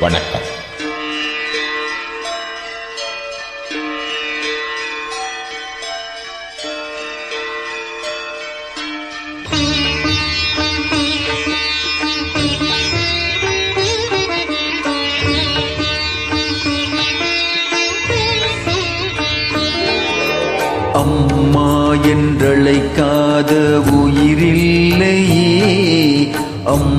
வணக்கம். அம்மா என்றழைக்காத உயிரில்லையே. அம்மா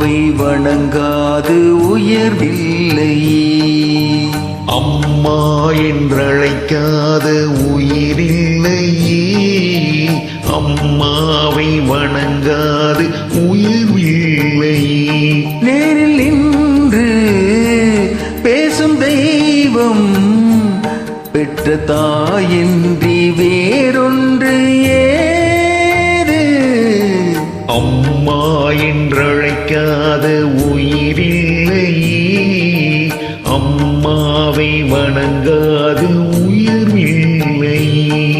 அம்மாவை வணங்காது உயர்வில்லை. அம்மா என்றழைக்காத உயிரில்லை. அம்மாவை வணங்காது உயிர்வில்லையே நேரில் நின்று பேசும் தெய்வம் பெற்ற தாயின்றி வேறொன்று ஏது? அம்மா என்றழைக்காத உயிரில்லை. அம்மாவை வணங்காது உயிர்வில்லையே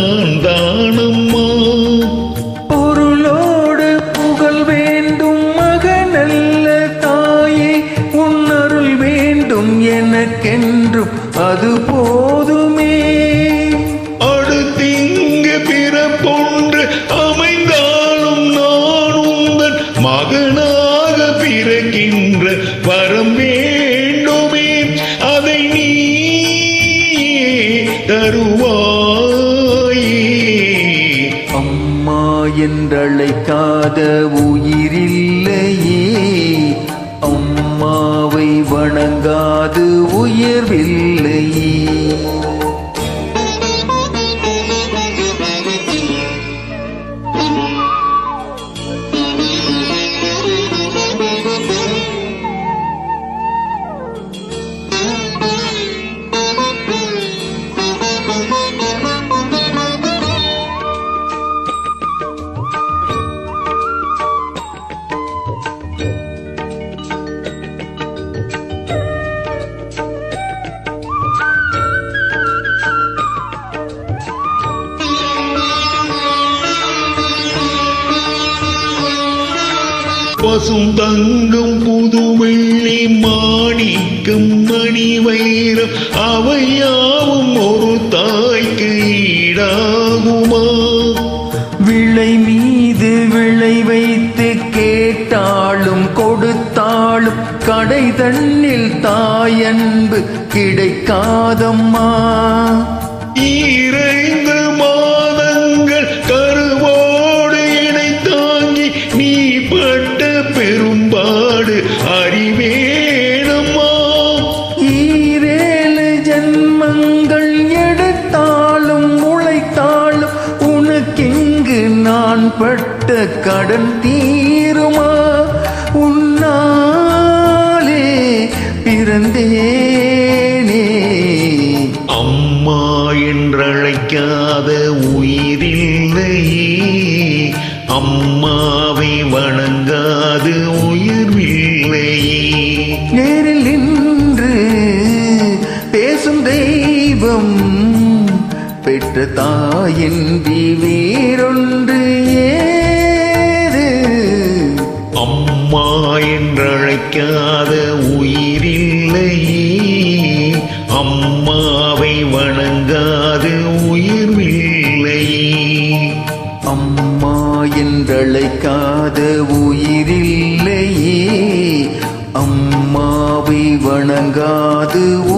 பிறக்கின்ற வரம் வேண்டுமே அதை நீ தருவாயே. அம்மா என்றழைக்காத உயிரில்லையே அம்மாவை வணங்காது உயர்வில்லையே. பசும் தங்கம் புது வெள்ளி மாணிக்கம் மணி வைரம் அவையாவும் ஒரு தாய்க்கு ஈடாகுமா? விளை மீது விளை வைத்து கேட்டாலும் கொடுத்தாலும் கடை தன்னில் தாயன்பு கிடைக்காதம்மா. ஈரைந்து பட்ட கடன் தீருமா? உன்னாலே பிறந்தேனே. அம்மா என்றழைக்காத உயிரில்லையே அம்மாவை வணங்காது உயிர்வில்லையே நேரில் நின்று பேசும் தெய்வம் பெற்ற தாயின்றி வேறொன்று என்றழைக்காத உயிரில்லை அம்மாவை வணங்காத உயிர்வில்லை அம்மா என்றழைக்காத உயிரில்லையே. அம்மாவை வணங்காது உயர்வில்லையே